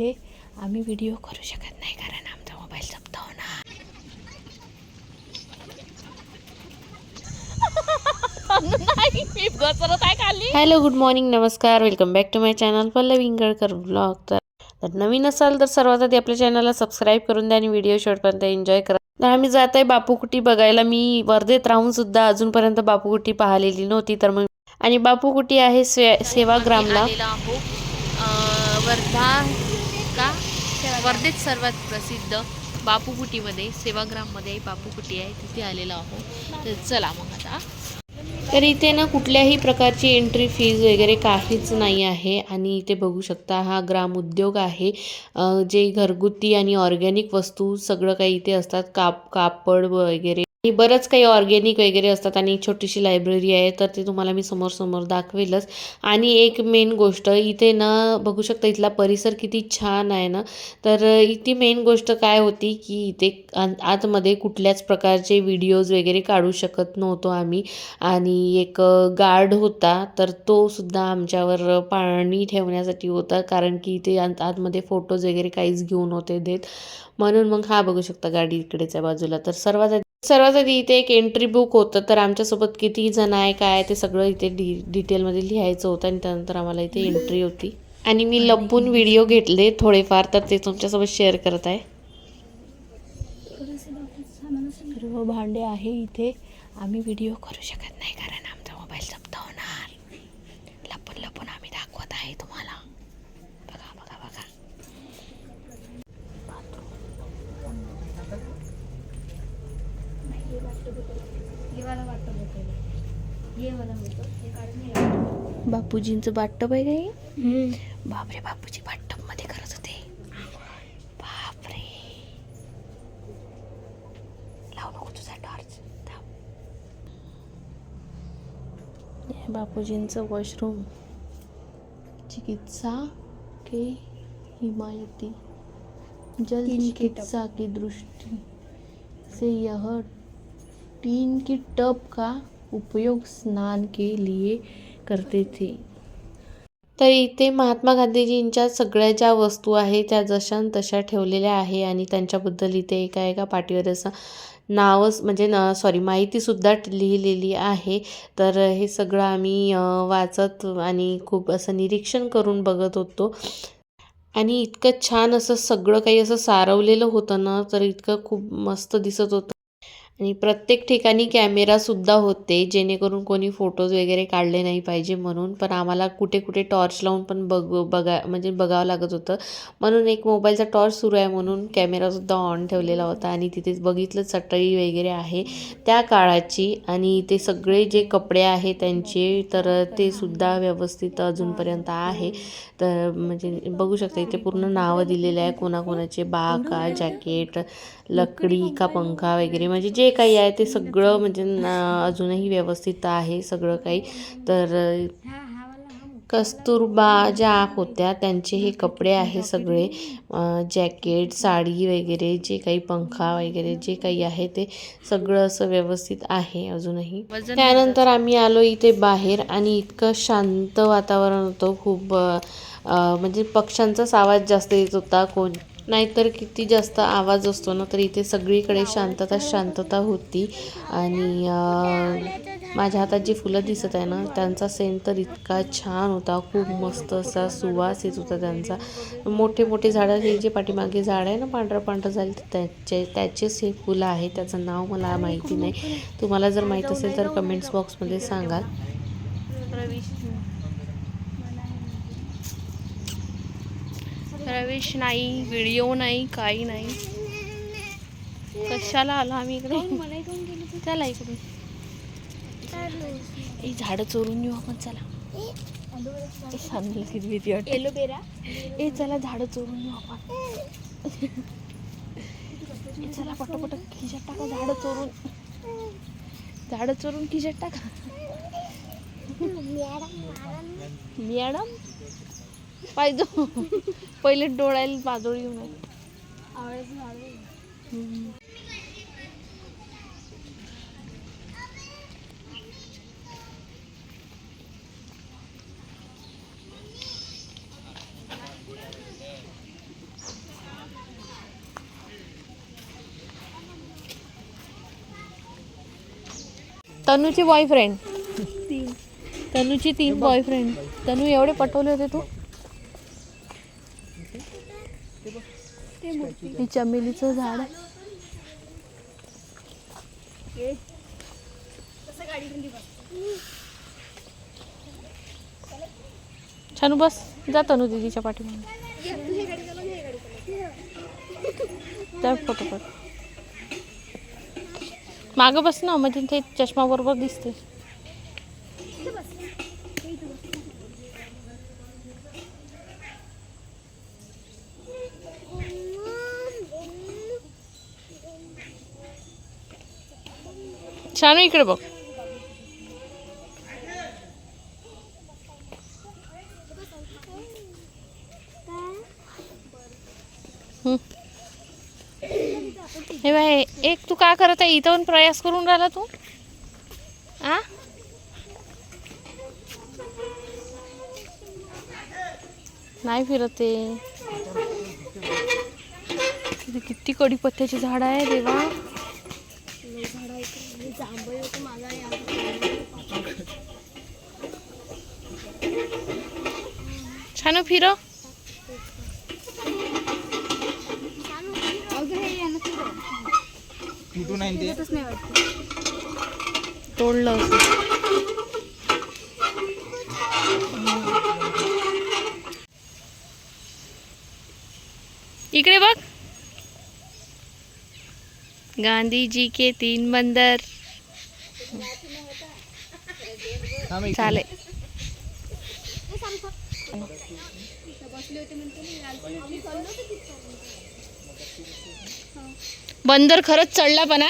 इथे आम्ही व्हिडिओ करू शकत नाही कारण आमचा मोबाईल जप्त होणार हॅलो गुड मॉर्निंग नमस्कार welcome back to my channel Pallavi Ingalkar blog तर तर नवीन असाल तर सर्वात आधी आपल्या चॅनलला सबस्क्राईब करून द्या आणि व्हिडिओ शेवटपर्यंत एन्जॉय करा. तर आम्ही जात आहे बापूकुटी बघायला. मी वर्धेत राहून सुद्धा अजूनपर्यंत बापूकुटी पाहिलेली नव्हती तर मग आणि बापूकुटी आहे स्वे सेवाग्रामला. वर्धा वर्धेत सर्वात प्रसिद्ध बापूकुटीमध्ये सेवाग्राममध्ये बापूकुटी आहे तिथे आलेलो आहोत. तर चला मग आता. तर इथे ना कुठल्याही प्रकारची एंट्री फीज वगैरे काहीच नाही आहे आणि इथे बघू शकता हा ग्राम उद्योग आहे. जे घरगुती आणि ऑर्गॅनिक वस्तू सगळं काही इथे असतात. काप कापड वगैरे आणि बरंच काही ऑर्गेनिक वगैरे असतात आणि एक छोटीशी लायब्ररी आहे तर ते तुम्हाला मी समोर समोर दाखवेलच. आणि एक मेन गोष्ट इथे ना बघू शकता इथला परिसर किती छान आहे ना. तर इथे मेन गोष्ट काय होती की इथे आतमध्ये कुठल्याच प्रकारचे व्हिडिओज वगैरे काढू शकत नव्हतो आम्ही. आणि एक गार्ड होता तर तो सुद्धा आमच्यावर पाणी ठेवण्यासाठी होता कारण की इथे आतमध्ये फोटोज वगैरे काहीच घेऊन होते देत. म्हणून मग हा बघू शकता गाडी इकडेच्या बाजूला. तर सर्वात सर्वात आधी इथे एक एंट्री बुक होतं तर आमच्यासोबत किती जण आहे काय आहे ते सगळं इथे डि डिटेलमध्ये लिहायचं होतं आणि त्यानंतर आम्हाला इथे एंट्री होती. आणि मी लपून व्हिडिओ घेतले थोडेफार तर ते तुमच्यासोबत शेअर करत आहे. सर्व हो, भांडे आहे इथे. आम्ही व्हिडिओ करू शकत नाही कारण आमचा मोबाईल जप्त होणार लपून लपून आम्ही दाखवत आहे तुम्हाला बघा बघा बघा बापूजींचं बाटप आहे काही बापरे बापूजी बाटपमध्ये करत होते. बापरे. लावू नको तुझा टॉर्च बापूजींचं वॉशरूम चिकित्सा के हिमायती. जल चिकित्सा की दृष्टि से यह टीन की टब का उपयोग स्नान के लिए करते थे. तर इथे महात्मा गांधीजींच्या सगळ्या ज्या वस्तू आहे त्या जशान तशा ठेवलेल्या आहे आणि त्यांच्याबद्दल इथे एका एका पाठीवर असं नावच म्हणजे न सॉरी माहितीसुद्धा लिहिलेली आहे. तर हे सगळं आम्ही वाचत आणि खूप असं निरीक्षण करून बघत होतो. आणि इतकं छान असं सगळं काही असं सारवलेलं होतं ना तर इतकं खूप मस्त दिसत होतं. आणि प्रत्येक ठिकाणी कॅमेरासुद्धा होते जेणेकरून कोणी फोटोज वगैरे काढले नाही पाहिजे म्हणून. पण आम्हाला कुठे कुठे टॉर्च लावून पण बघ बघा म्हणजे बघावं लागत होतं. म्हणून एक मोबाईलचा टॉर्च सुरू आहे म्हणून कॅमेरासुद्धा ऑन ठेवलेला होता आणि तिथे बघितलं चटई वगैरे आहे त्या काळाची. आणि ते सगळे जे कपडे आहे त्यांचे तर ते सुद्धा व्यवस्थित अजूनपर्यंत आहे. तर म्हणजे बघू शकता इथे पूर्ण नावं दिलेले आहे. कोणाकोणाचे बा का जॅकेट लकडी का पंखा वगैरे म्हणजे जे काही आहे ते सगळं म्हणजे अजूनही व्यवस्थित आहे सगळं काही. तर कस्तुरबा ज्या होत्या त्यांचे हे कपडे आहे सगळे जॅकेट साडी वगैरे जे काही पंखा वगैरे जे काही आहे ते सगळं असं व्यवस्थित आहे अजूनही. त्यानंतर आम्ही आलो इथे बाहेर आणि इतकं शांत वातावरण होतं. खूप म्हणजे पक्ष्यांचाच आवाज जास्त येत होता. कोण नाहीतर किती जास्त आवाज असतो ना तर इथे सगळीकडे शांतता शांतता होती. आणि माझ्या हातात जी फुलं दिसत आहे ना त्यांचा सेंट तर इतका छान होता. खूप मस्त असा सुवास येत होता त्यांचा. मोठे मोठे झाडं हे जे पाठीमागे झाड आहे ना पांढरं पांढरं झालं त्याचे त्याचेच हे फुलं आहे. त्याचं नाव मला माहिती नाही. तुम्हाला जर माहीत असेल तर कमेंट्स बॉक्समध्ये सांगा प्रवेश नाही व्हिडिओ नाही काही नाही. कशाला आलो आम्ही इकडे? चला इकडे ए झाडं चोरून येऊ आपण चला. किती भीती वाटते. ए चला झाडं चोरून येऊ आपण. चला पटापट खिशात टाका झाडं चोरून. झाडं चोरून खिशात टाका. मॅडम? पाहिजे पहिले डोळ्याला पाजोळ येऊ नये तनूची बॉयफ्रेंड तनुची तीन बॉयफ्रेंड तनु एवढे पटवले होते तू? हे चमेलीचं झाड छान छानू बस. जातो तनू दीदीच्या पाठीमागे. त्या फोटो काढ. मागं बस ना म्हणजे ते चष्मा बरोबर दिसते छान इकडे बघ. हे बाय एक तू का करत आहे? इथं पण प्रयास करून राहिला तू? आ? नाही फिरत ते. किती कडीपत्त्याची झाड आहे देवा. जांभळ होतं माझा छान फिर. अगं हे यानं कुठून आहे ते नाही वाटतं तोडलं इकडे बघ. गांधी जी के तीन बंदर. चालेल. बंदर खरंच चढला पण हा?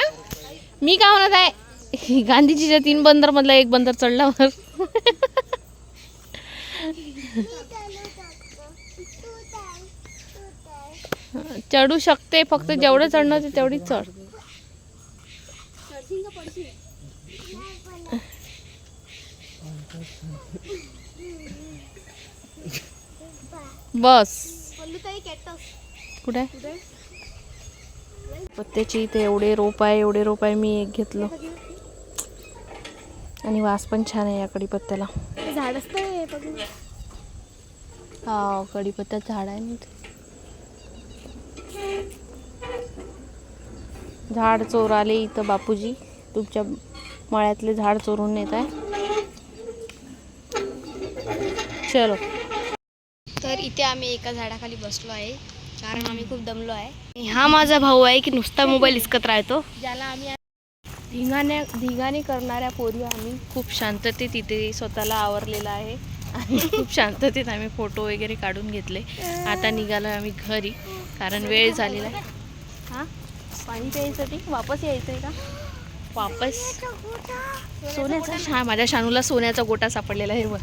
मी काय म्हणत आहे? गांधीजीच्या तीन बंदर मधला एक बंदर चढला वर चढू शकते फक्त जेवढं चढणं ते तेवढी चढ. बस. कुठे? पत्त्याची इथे एवढे रोप आहे एवढे रोप आहे मी एक घेतलं. आणि वास पण छान आहे या कढीपत्त्याला. झाड बघू हा झाड आहे ना झाड चोराले इथं बापूजी. तुमच्या मळ्यातले झाड चोरून नेत आहे चलो. इथे आम्ही एका झाडाखाली बसलो आहे. कारण आम्ही खूप दमलो आहे. हा माझा भाऊ आहे की नुसता मोबाईल इसकत राहतो. ज्याला आम्ही धिंगाण्या धिंगाणे करणाऱ्या पोरी आम्ही खूप शांततेत इथे स्वतःला आवरलेला आहे. आणि खूप शांततेत आम्ही फोटो वगैरे काढून घेतले. आता निघालो आम्ही घरी कारण वेळ झालेला आहे. हां? पाणी प्यायसाठी? वापस यायचं आहे का? वापस? सोन्याचा? शा माझ्या शानूला सोन्याचा गोटा सापडलेला आहे. बघ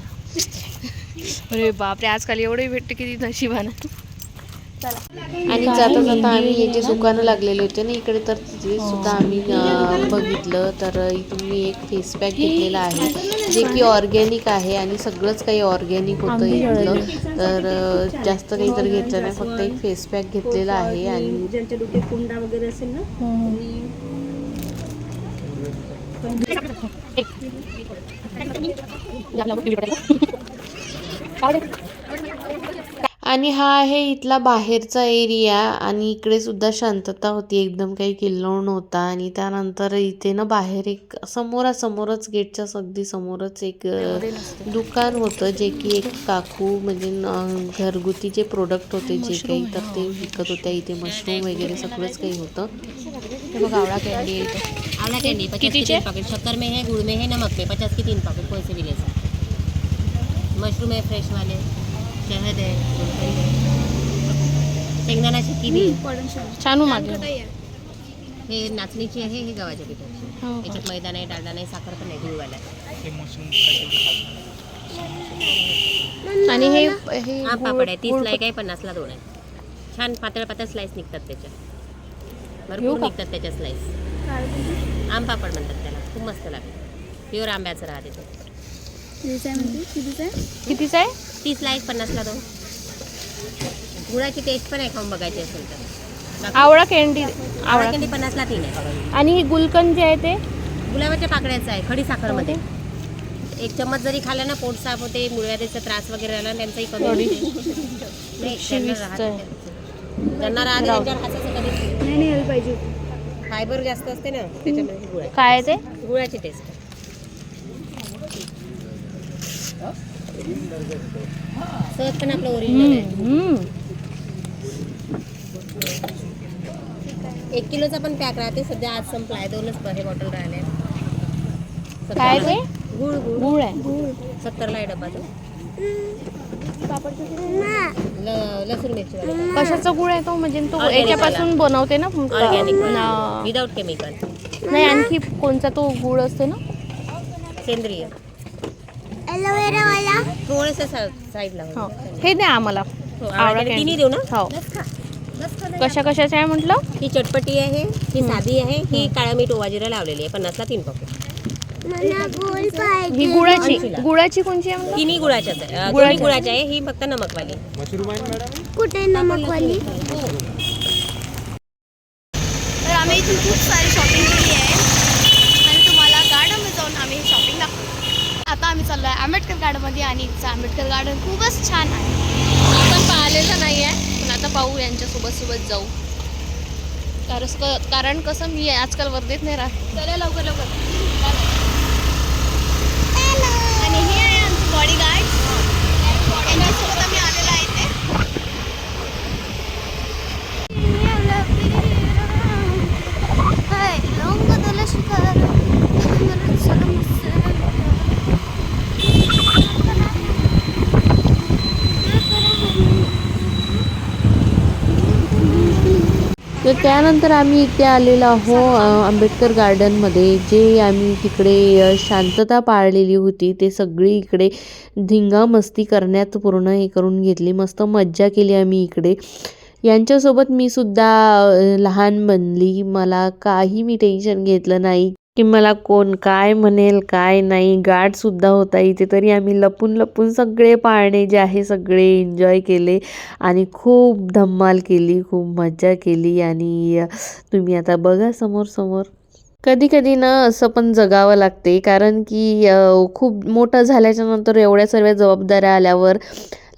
अरे बापरे आजकाल एवढे भेटते किती नशिबानं. आणि जाता जाता आम्ही हे जे दुकानं लागलेले होते ना इकडे तर तिथे सुद्धा आम्ही बघितलं. तर इथून मी एक फेस पॅक घेतलेला आहे जे की ऑर्गॅनिक आहे आणि सगळंच काही ऑर्गॅनिक होतं इथलं. तर जास्त काही तर घेतलं नाही फक्त एक फेस पॅक घेतलेला आहे आणि ज्यांच्या डोक्यात कोंडा वगैरे असेल ना आणि हा आहे इथला बाहेरचा एरिया आणि इकडे सुद्धा शांतता होती. एकदम काही किल्लोळ नव्हता आणि त्यानंतर इथे ना बाहेर एक समोरासमोरच गेटच्या अगदी समोरच एक दुकान होतं जे की एक काकू म्हणजे घरगुती जे प्रोडक्ट होते जे काही तर ते विकत होत्या. इथे मशरूम वगैरे सगळंच काही होतं. बघ आवळा कैंडी पचास के? तीन पॉकेट शक्कर में है गुड़ में है नमक में. पचास के तीन पॉकेट कोई से भी ले सकते मशरूम है फ्रेश वाले शहद है गुलकंद है। शेंगदाणा चिक्की भी। आहे. छानू मागे। हे नाचणीची आहे हे गव्हाच्या पिठाची. हो, हो. याच्यात मैदा नाही डालडा नाही साखर पण नाही गुळवाला. आणि हे हे पापड आहे. तीसला गुळ- एक आहे पन्नासला दोन आहे. छान पातळ पातळ स्लाईस निघतात त्याच्या भरपूर? निघतात त्याच्या स्लाईस आम पापड म्हणतात त्याला. खूप मस्त लागते. प्युअर आंब्याचं राहते ते. कितीचा आहे तीसला एक पन्नासला दोन. गुळाची टेस्ट पण आहे खाऊन बघायची असेल तर. आवळा कॅन्डी आवळा आवळा कॅन्डी पन्नासला तीन आहे. आणि हे गुलकंद जे आहे ते? गुलाबाच्या पाकळ्याचं आहे खडी साखरमध्ये एक चम्मच जरी खाल्ला ना पोट साफ होते मुळव्याधीचा त्रास वगैरे राहिला ना त्यांचाही कमी होते. नाही, त्यांना राहत आहे. नाही. ज्यांना राहते त्यांच्यावर खायचं कधीच नाही नाही यायला पाहिजे. फायबर जास्त असते ना त्याच्यामध्ये गुळा काय ते? गुळाची टेस्ट सहज पण आपलं ओरिजिनल. एक किलोचा पण पॅक राहते. सध्या आज संपला आहे दोनच हे बॉटल राहिले. काय ते गुळ गुळ. गुळ आहे. सत्तरला आहे डबा तो. ल- लसूण मिरची कशाचा गुळ आहे तो? म्हणजे तो याच्यापासून बनवते ना ऑर्गॅनिक ना- विदाउट केमिकल नाही आणखी कोणचा तो गुळ असते ना? सेंद्रिय. थोडस साईडला हो. हे द्या आम्हाला. आवळा तिन्ही. देऊ ना? हो. कशा कशाचं आहे म्हटलं? ही चटपटी आहे ही साधी आहे ही काळा मीठ ओवा जिरा लावलेली आहे. पन्नासला तीन पॉकेट ही गुळाची. गुळाची? कोणची आहे म्हटलं? तिन्ही अं, गुळाच्या. दोन्ही गुळाच्या. आहे ही फक्त नमकवाली. कुठे नमकवाली? तर आम्ही इथून खूप सारी शॉपिंग केली आहे आणि तुम्हाला गार्डनमध्ये जाऊन आम्ही शॉपिंग दाखवतो आता आम्ही चाललो गार्डनमध्ये आणि इथचं आंबेडकर गार्डन खूपच छान आहे. आपण पाहिलेलं नाही आहे पण आता पाहू यांच्यासोबत सोबत जाऊ. कारण कारण कसं मी आजकाल वर्धेत नाही राहत. चला लवकर लवकर. आणि हे आहे आमचे बॉडी गार्ड यांच्यासोबत आम्ही आलेलो आहे इथे तर त्यानंतर आम्ही इथे आलेलो आहो आंबेडकर गार्डनमध्ये. जे आम्ही तिकडे शांतता पाळलेली होती ते सगळी इकडे धिंगा मस्ती करण्यात पूर्ण हे करून घेतली. मस्त मज्जा केली आम्ही इकडे. यांच्यासोबत मी सुद्धा लहान बनली. मला काही मी टेन्शन घेतलं नाही. की मला कोण काय म्हणेल काय नाही गार्डसुद्धा होता इथे. तरी आम्ही लपून लपून सगळे पाळणे जे आहे सगळे एन्जॉय केले आणि खूप धम्माल केली खूप मज्जा केली. आणि तुम्ही आता बघा समोर समोर. कधी कधी ना असं पण जगावं लागते. कारण की खूप मोठं झाल्याच्यानंतर एवढ्या सर्व जबाबदाऱ्या आल्यावर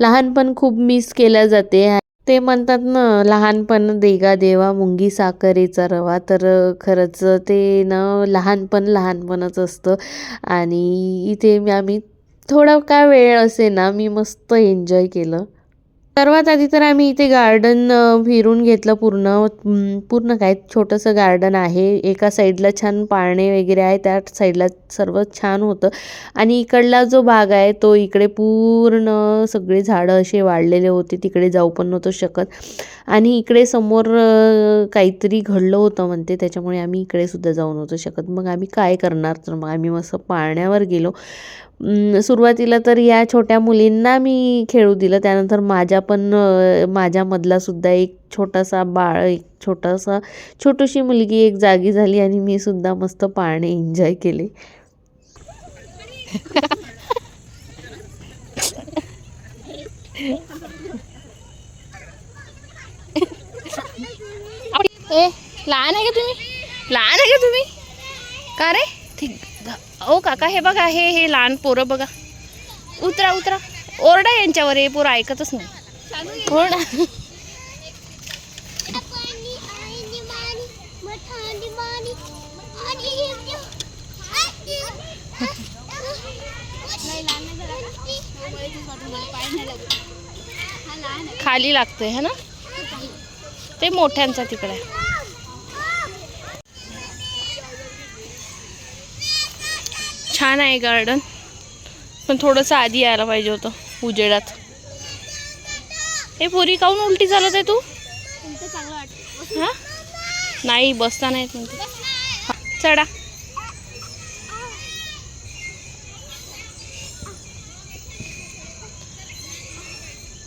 लहानपण खूप मिस केल्या जाते. ते म्हणतात ना लहानपण देगा देवा मुंगी साखरेचा रवा. तर खरंच ते ना लहानपण लहानपणच असतं. आणि इथे मी- आम्ही थोडा का वेळ असे ना मी मस्त एन्जॉय केलं. सर्वात आधी तर आम्ही इथे गार्डन फिरून घेतलं पूर्ण. पूर्ण काय छोटंसं गार्डन आहे. एका साईडला छान पाळणे वगैरे आहे. त्या साईडला सर्व छान होतं. आणि इकडला जो भाग आहे तो इकडे पूर्ण सगळे झाडं असे वाढलेले होते. तिकडे जाऊ पण नव्हतं शकत. आणि इकडे समोर काहीतरी घडलं होतं म्हणते. त्याच्यामुळे आम्ही इकडे सुद्धा जाऊ नव्हतो शकत. मग आम्ही काय करणार? तर मग आम्ही मस्त पाळण्यावर गेलो. सुरुवातीला तर या छोट्या मुलींना मी खेळू दिलं. त्यानंतर माझ्या पण माझ्यामधलासुद्धा एक छोटासा बाळ एक छोटासा छोटीशी मुलगी एक जागी झाली आणि मी सुद्धा मस्त पाळणे एन्जॉय केले. ए लहान आहे का तुम्ही? लहान आहे का तुम्ही? का रे? ठीक. ओ काका हे बघा हे हे लहान पोरं बघा. उतरा उतरा. ओरडा यांच्यावर हे पोरं ऐकतच नाही. ओरडा. खाली लागतंय है ना? ते मोठ्यांचा तिकडे आहे. छान आहे गार्डन पण थोडंसं आधी यायला पाहिजे होतं उजेडात. हे पुरी काऊन उलटी चालत आहे तू? हा? नाही बसता नाहीत म्हणते. हा, चढा.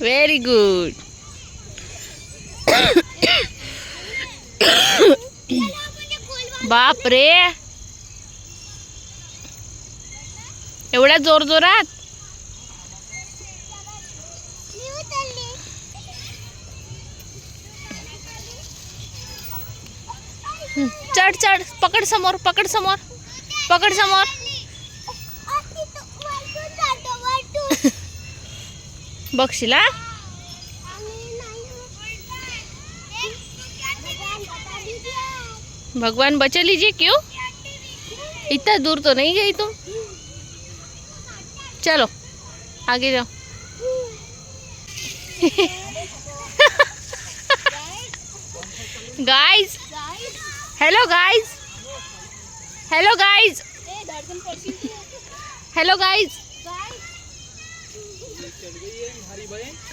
व्हेरी गुड बाप रे एवढ्या जोर जोरात? चढ चढ. पकड समोर पकड समोर. पकड समोर. बघशील भगवान बचा लीजिए क्यों? इतना दूर तो नहीं गई तुम? चलो आगे जाओ। Guys hello guys hello guys hello guys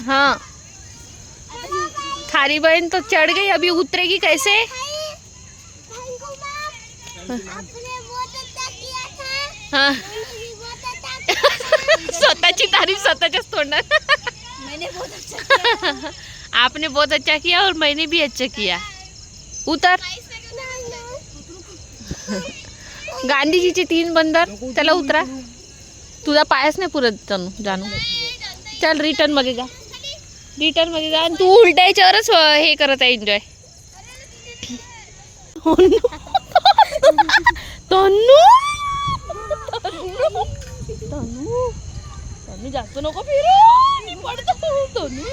हाँ। थारी बहन तो चढ़ गई अभी उतरेगी कैसे? हाँ। स्वतःची तारीफ स्वतःच्याच तोंडात. आपने बहुत अच्छा किया और मैंने भी अच्छा किया. उतर. गांधीजीचे तीन बंदर त्याला उतरा. तुझा पायच नाही पुरत तनु जानू चल रिटर्नमध्ये जा. रिटर्नमध्ये जा आणि तू उलट्या याच्यावरच हे करत आहे एन्जॉय तन्नू. तन्नू. तन्नू जास्त नको फिरू. मी पडतो. तन्नू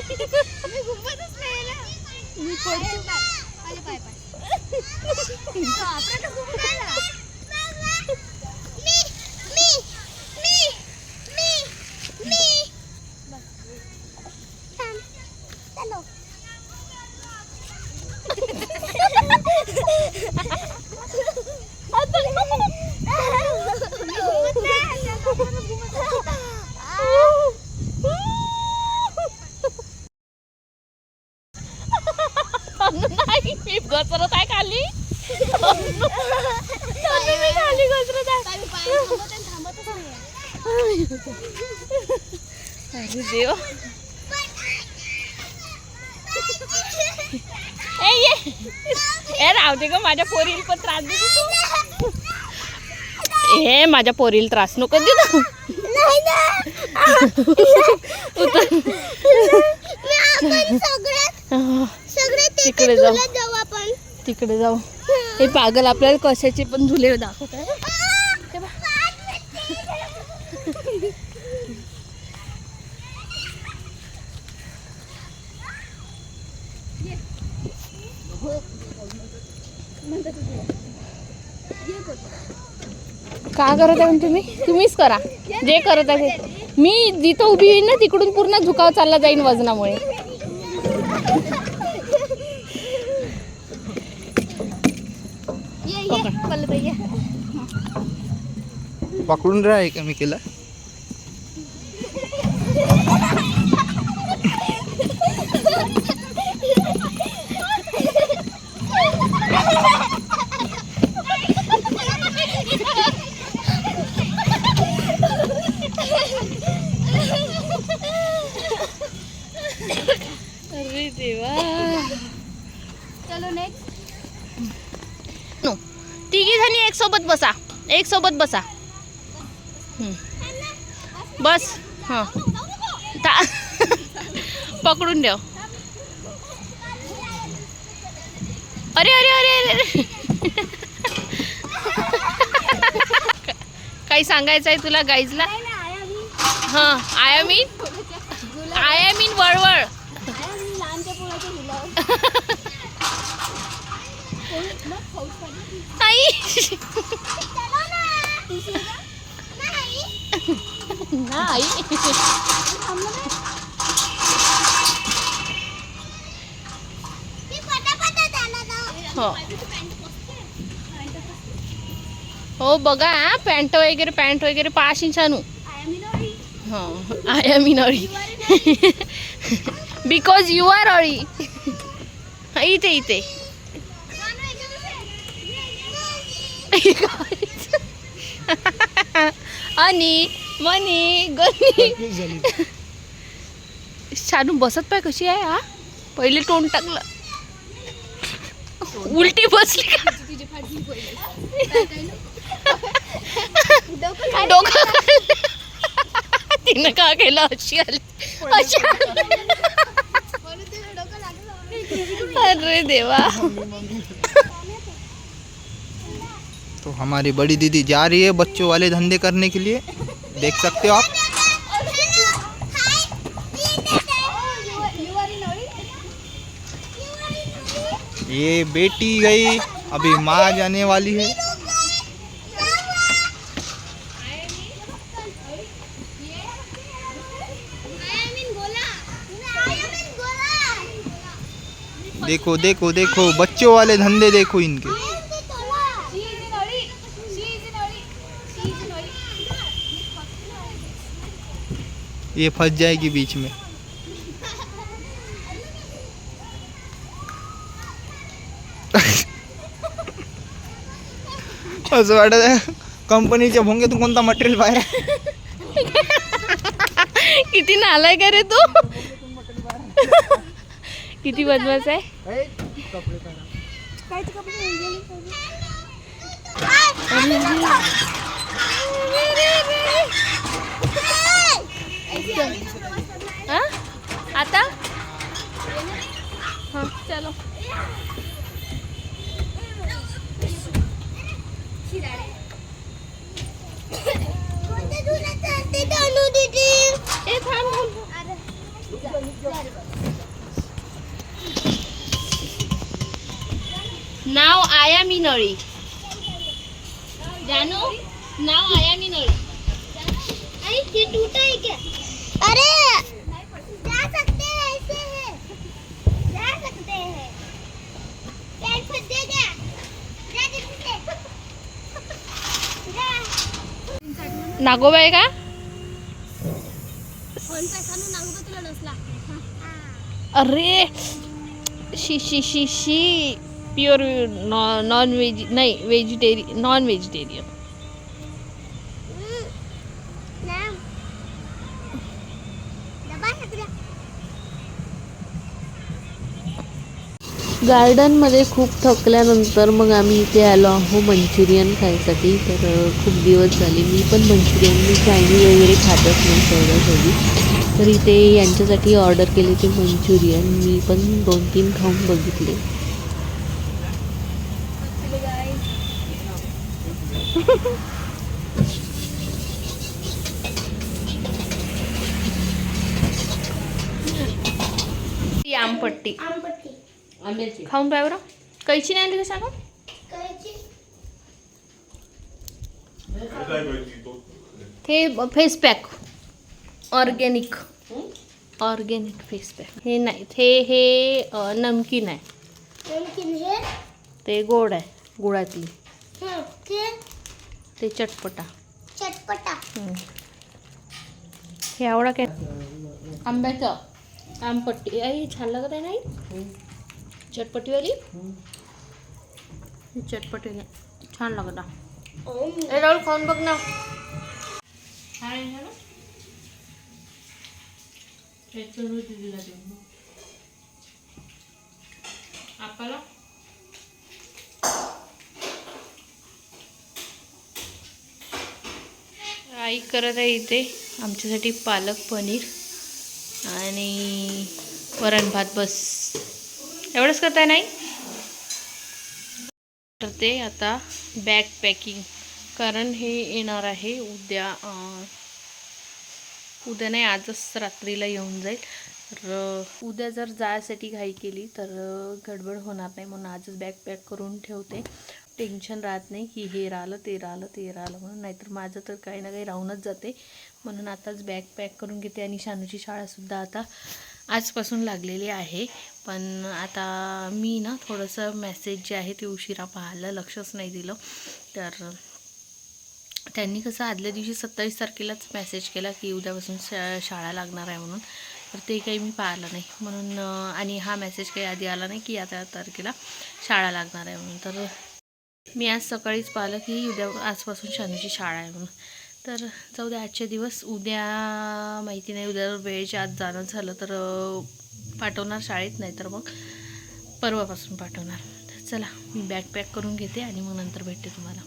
मी पडतो तन्नू नाही मी घसरत आहे खाली तन्नू तन्नू मी खाली घसरत आहे अरे देवा ए ये ए राहते का माझ्या पोरीला पण त्रास देतो ए माझ्या पोरीला त्रास नको देऊ हा, तिकडे जाऊ. तिकडे जाऊ. हे. पागल आपल्याला कशाचे पण झुले दाखवत का करत आहे तुम्ही? तुम्हीच करा. जे करत आहे ते. मी जिथं उभी होईन ना तिकडून पूर्ण झुकाव चालला जाईन वजनामुळे. पकडून राहा का मी केला. एक सोबत बसा. बस. हां. ता पकडून ठेव अरे अरे अरे अरे काही सांगायचं आहे तुला गाईजला हां. I mean I mean वळवळ. आई. नाही हो हो बघा हा, पॅन्ट वगैरे पॅन्ट वगैरे पाच इंचानू हो आय एम इन अळी बिकॉज यू आर अळी इथे इथे. आणि मनी गणी शानू बसत पाय कशी आहे हा? पहिले तोंड टाकलं. उलटी बसली डोकं. तिनं का केलं? अशी आली. अशी आली. अरे देवा. तो हमारी बड़ी दीदी जा रही है बच्चों वाले धंधे करने के लिए। देख सकते हो आप। ये बेटी गई, अभी माँ जाने वाली है। देखो देखो देखो, बच्चों वाले धंधे देखो इनके। ये फंस जाएगी बीच में। असं वाटत कंपनीच्या भोंग्यातून कोणता मटेरियल बाहेर किती नालाय का रे तू? किती बदमाश आहे? हा? आता हा चलो ए थांब थांब नाव आया मी नळी जानू नाव आया मी नळी ये टूटा है क्या अरे जा सकते हैं ऐसे है जा सकते हैं पैर फंस जाएगा जा जल्दी से जा नागोबा आहे का? तुला अरे she she she she pure non veg नाही व्हेजिटेरियन नॉन व्हेजिटेरियन गार्डनमध्ये खूप थकल्यानंतर मग आम्ही इथे आलो आहो मंचुरियन खायसाठी. तर खूप दिवस झाले. मी पण मंचुरियन मी चायनीज वगैरे खातच नाही सहजासहजी तर इथे यांच्यासाठी ऑर्डर केले ते मंचुरियन. मी पण दोन तीन खाऊन बघितले. आमपट्टी. खाऊन पाय बरं. कैची नाही आणली का सांगा हे face pack. Organic. Organic face pack. हे नाही हे हे अ, नमकीन आहे. है? ते गोड आहे गुळातली. ते? चटपटा. चटपटा. हम्म. हे आवडा काय? आंब्याचं. आमपट्टी आई छान लागत आहे नाही चटपटीवाली? ही चटपटी नाही. छान लागत आहे. ए राहुल खाऊन बघ ना. छान. आपल्याला? आई करत आहे इथे. आमच्यासाठी पालक पनीर आणि वरण भात बस. एवढंच करताय नाही? तर ते आता बॅग पॅकिंग कारण हे येणार आहे उद्या उद्या नाही आजच रात्रीला येऊन जाईल. तर उद्या जर जायसाठी घाई केली तर गडबड होणार नाही. म्हणून आजच बॅग पॅक करून ठेवते. टेन्शन राहत नाही की हे राहिलं ते राहिलं ते राहिलं म्हणून. नाहीतर माझं तर काही ना काही राहूनच जाते. म्हणून आताच बॅग पॅक करून घेते. आणि शानूची शाळासुद्धा आता आजपासून लागलेली आहे. पण आता मी ना थोडंसं मेसेज जे आहे ते उशिरा पाहायला लक्षच नाही दिलं. तर त्यांनी कसं आदल्या दिवशी सत्तावीस तारखेलाच मेसेज केला की उद्यापासून शा शाळा लागणार आहे म्हणून. तर ते काही मी पाहिलं नाही. म्हणून आणि हा मेसेज काही आधी आला नाही की आता तारखेला शाळा लागणार आहे म्हणून. तर मी आज सकाळीच पाहिलं की उद्या आजपासून शनीची शाळा आहे म्हणून. तर जाऊ द्या आजचे दिवस उद्या माहिती नाही उद्या वेळेच्या आत जाणं झालं तर पाठवणार शाळेत नाही तर मग परवापासून पाठवणार. तर चला मी बॅग पॅक करून घेते आणि मग नंतर भेटते तुम्हाला.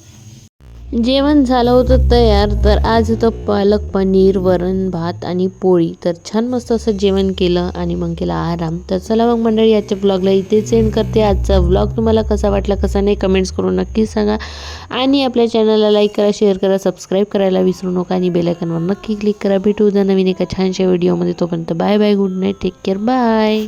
जेवण झालं होतं तयार तर आज होतं पालक पनीर वरण भात आणि पोळी. तर छान मस्त असं जेवण केलं आणि मग केला आराम. तर चला मग मंडळी आजच्या ब्लॉगला इथेच एंड करते. आजचा ब्लॉग तुम्हाला कसा वाटला कसा नाही कमेंट्स करून नक्कीच सांगा. आणि आपल्या चॅनलला लाईक करा शेअर करा सबस्क्राईब करायला विसरू नका आणि बेलायकनवर नक्की क्लिक करा. भेटू उद्या नवीन एका छानशा व्हिडिओमध्ये तोपर्यंत bye bye good night take care bye